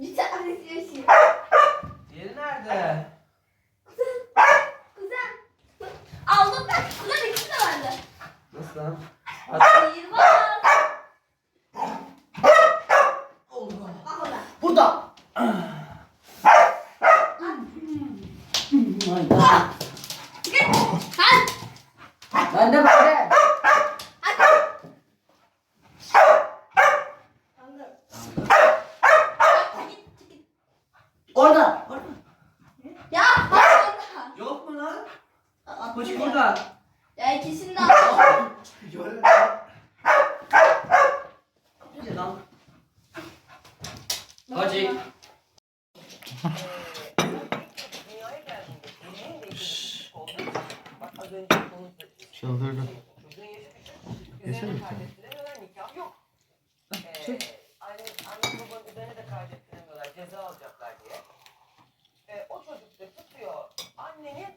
Bir tanesi yaşıyor. Yeri nerede? Kuzen. Aldım ben. Kuzen ikisi de bende. Nasıl lan? Yirmi az. Allah. Bak orada. Burada. Hadi. Bende bende. Hadi. Aldım. Çekil, çekil. Orada. Orada. Ya bak orada. Yok mu lan? Attım Koç burada. Ya ikisini de. Görelim. Hadi lan. Hacı. Çıldırdı. Yesene bir tane. Çek. Anne, anne babanın üzerine de kaydettiremiyorlar ceza alacaklar diye. E, o çocuk da tutuyor annenin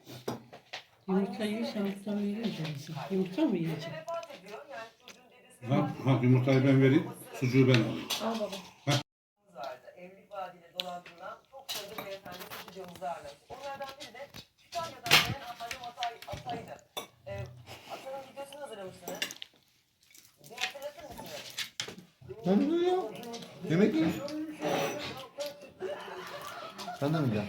Yumurta yiyorsan yumurta mı yiyeceksin? Yumurta mı yiyeceksin? dedesi Ha, ha, yumurtayı ben vereyim, sucuğu ben alayım. Al baba. Evlilik vaadiyle dolandırılan çok sayıda beyefendi stüdyomuza ağırladı. Onlardan biri de Kütahya'dan gelen Halim Atay, Atay'dı. E, Atay'ın videosunu hazırlar mısınız? Bir hatırlatır mısınız? Ne oluyor? Yemek mi? Sen de mi gel?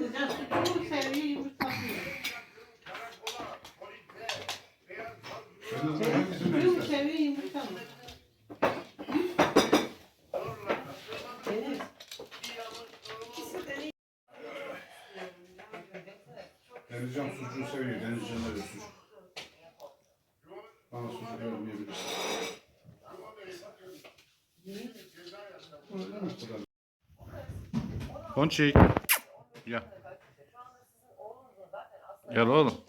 Güzel sucuğu seviyor yumurta yiyor. Sucuğu seviyor yumurta mı? Deniz. Denizcan sucuğu seviyor. Denizcan da sucuk. Bana sucuk vermeyebilirsin. Ponçik. Gel. Gel oğlum.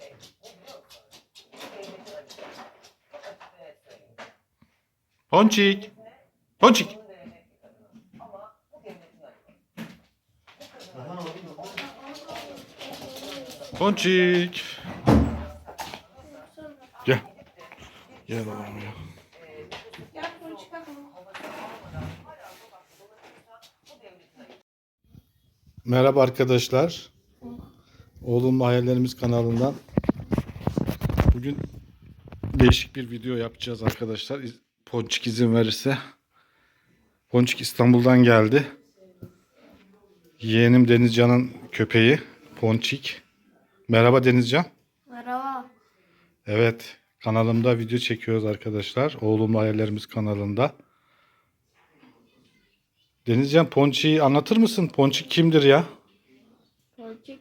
Ponçik. Ponçik. Ponçik. Gel. Gel oğlum ya. Merhaba arkadaşlar. Oğlum Hayallerimiz kanalından bugün değişik bir video yapacağız arkadaşlar. Ponçik izin verirse. Ponçik İstanbul'dan geldi. Yeğenim Denizcan'ın köpeği Ponçik. Merhaba Denizcan. Merhaba. Evet, kanalımda video çekiyoruz arkadaşlar. Oğlumla Hayallerimiz kanalında. Denizcan Ponçik'i anlatır mısın? Ponçik kimdir ya? Gerçek.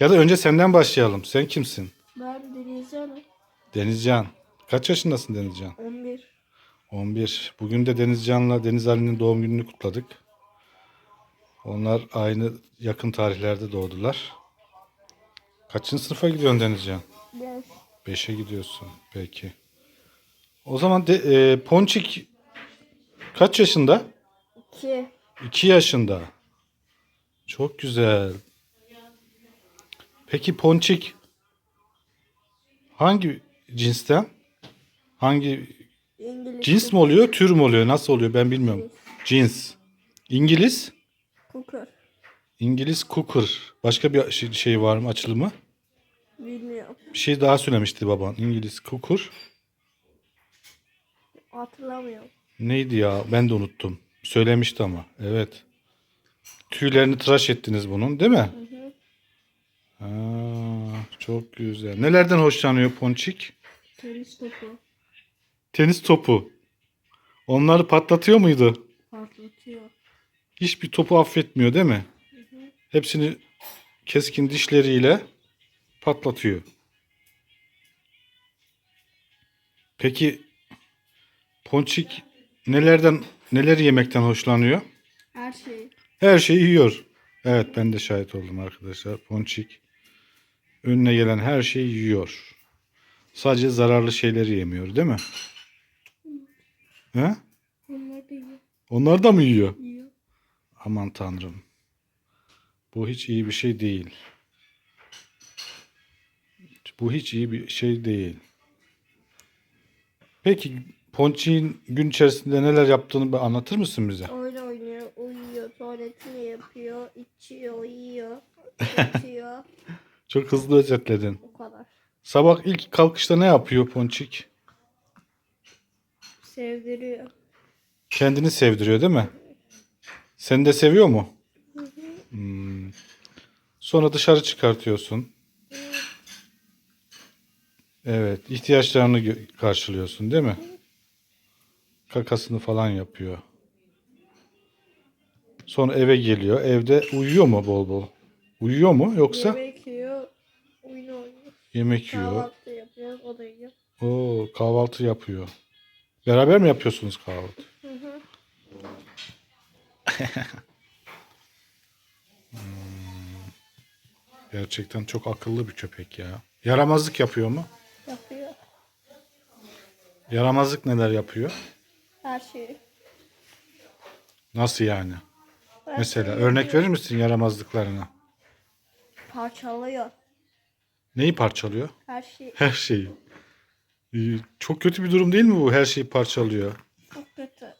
Ya da önce senden başlayalım. Sen kimsin? Ben Denizcan'ım. Denizcan. Kaç yaşındasın Denizcan? 11. 11. Bugün de Denizcan'la Deniz Ali'nin doğum gününü kutladık. Onlar aynı yakın tarihlerde doğdular. Kaçıncı sınıfa gidiyorsun Denizcan? 5. 5'e gidiyorsun. Peki. O zaman de, e, Ponçik kaç yaşında? 2. 2 yaşında. Çok güzel. Peki Ponçik hangi cinsten? Hangi İngiliz. cins mi oluyor, tür mü oluyor? Nasıl oluyor ben bilmiyorum. Cins. İngiliz. Cooker. İngiliz Cooker. Başka bir şey, şey var mı açılımı? Bilmiyorum. Bir şey daha söylemişti baban. İngiliz Cooker. Hatırlamıyorum. Neydi ya? Ben de unuttum. Söylemişti ama. Evet. Tüylerini tıraş ettiniz bunun değil mi? Hı hı. Ha, çok güzel. Nelerden hoşlanıyor Ponçik? Tenis topu. Tenis topu. Onları patlatıyor muydu? Patlatıyor. Hiçbir topu affetmiyor değil mi? Hepsini keskin dişleriyle patlatıyor. Peki Ponçik nelerden neler yemekten hoşlanıyor? Her şey. Her şeyi yiyor. Evet ben de şahit oldum arkadaşlar. Ponçik önüne gelen her şeyi yiyor. Sadece zararlı şeyleri yemiyor değil mi? He? Onlar da yiyor. Onlar da mı yiyor? Yiyor. Aman tanrım. Bu hiç iyi bir şey değil. Bu hiç iyi bir şey değil. Peki Ponçik'in gün içerisinde neler yaptığını anlatır mısın bize? Oyun oynuyor, uyuyor, tuvaletini yapıyor, içiyor, yiyor, yatıyor. Çok hızlı özetledin. o kadar. Sabah ilk kalkışta ne yapıyor Ponçik? Sevdiriyor. Kendini sevdiriyor değil mi? Seni de seviyor mu? Hmm. Sonra dışarı çıkartıyorsun. Evet, ihtiyaçlarını karşılıyorsun değil mi? Kakasını falan yapıyor. Sonra eve geliyor. Evde uyuyor mu bol bol? Uyuyor mu yoksa Yemek yiyor, oyun oynuyor. yemek yiyor? Kahvaltı yapıyor, o da yiyor. Oo, kahvaltı yapıyor. Beraber mi yapıyorsunuz kahvaltı? Hı hı. Gerçekten çok akıllı bir köpek ya. Yaramazlık yapıyor mu? Yapıyor. Yaramazlık neler yapıyor? Her şeyi. Nasıl yani? Her Mesela şeyi örnek verir misin yaramazlıklarına? Parçalıyor. Neyi parçalıyor? Her şeyi. Her şeyi. Ee, Çok kötü bir durum değil mi bu? Her şeyi parçalıyor. Çok kötü.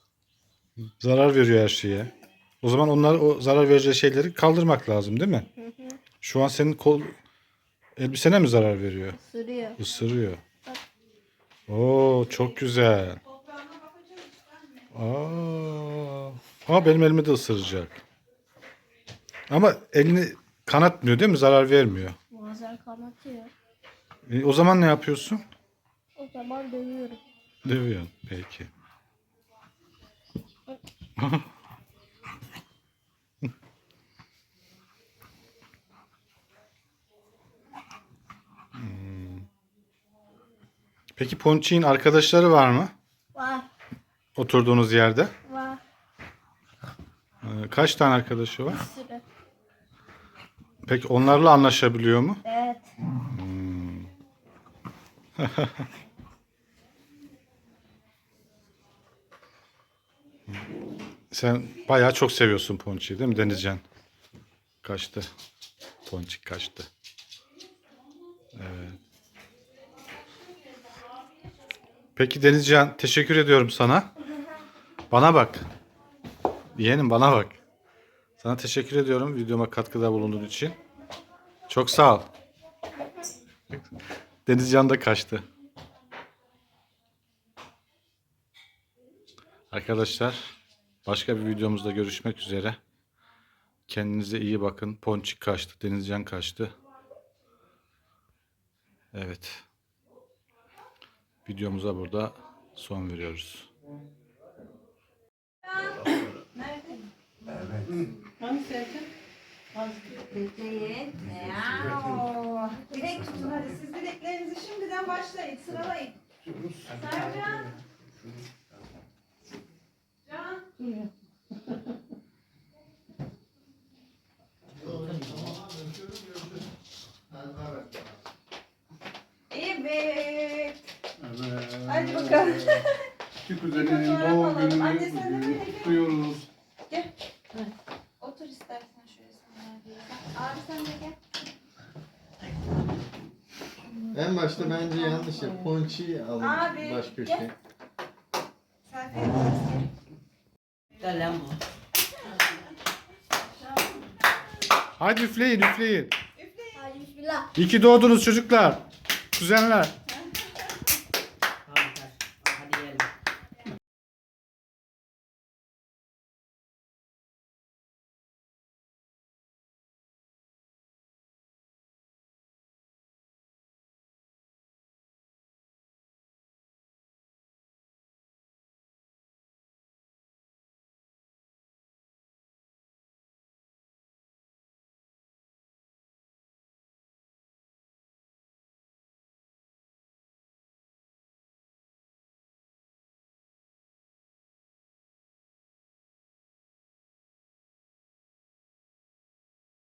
Zarar veriyor her şeye. O zaman onlar o zarar vereceği şeyleri kaldırmak lazım değil mi? Şu an senin kol elbisene mi zarar veriyor? Isırıyor. Isırıyor. Oo çok güzel. Aa, Aa benim elimi de ısıracak. Ama elini kanatmıyor değil mi? Zarar vermiyor. Bazen kanatıyor. E, o zaman ne yapıyorsun? O zaman dövüyorum. Dövüyorsun. Peki. Hmm. Peki Ponçik'in arkadaşları var mı? Oturduğunuz yerde. Var. Ee, Kaç tane arkadaşı var? Bir sürü. Peki onlarla anlaşabiliyor mu? Evet. Sen bayağı çok seviyorsun Ponçik'i değil mi Denizcan? Kaçtı. Ponçik kaçtı. Evet. Peki Denizcan teşekkür ediyorum sana. Bana bak. Yeğenim bana bak. Sana teşekkür ediyorum videoma katkıda bulunduğun için. Çok sağ ol. Denizcan da kaçtı. Arkadaşlar başka bir videomuzda görüşmek üzere. Kendinize iyi bakın. Ponçik kaçtı. Denizcan kaçtı. Evet. Videomuza burada son veriyoruz. Hani Serkan? Bekleyin. Miau. Dilek tutun hadi siz dileklerinizi şimdiden başlayın sıralayın. Sercan. Can. Evet. Hadi bakalım. Küçük Bir kuzeninin fotoğraf doğum alalım. gününü Anne sen de bugün böyle gel. kutluyoruz. Otur istersen şöyle sandalyeye. Abi sen de gel. En başta bence yanlış ya. Ponçi'yi alın Abi, baş gel. köşeye. Selfie yapacağız. Gel bu. Hadi üfleyin üfleyin. Hadi bismillah. İyi ki doğdunuz çocuklar. Kuzenler.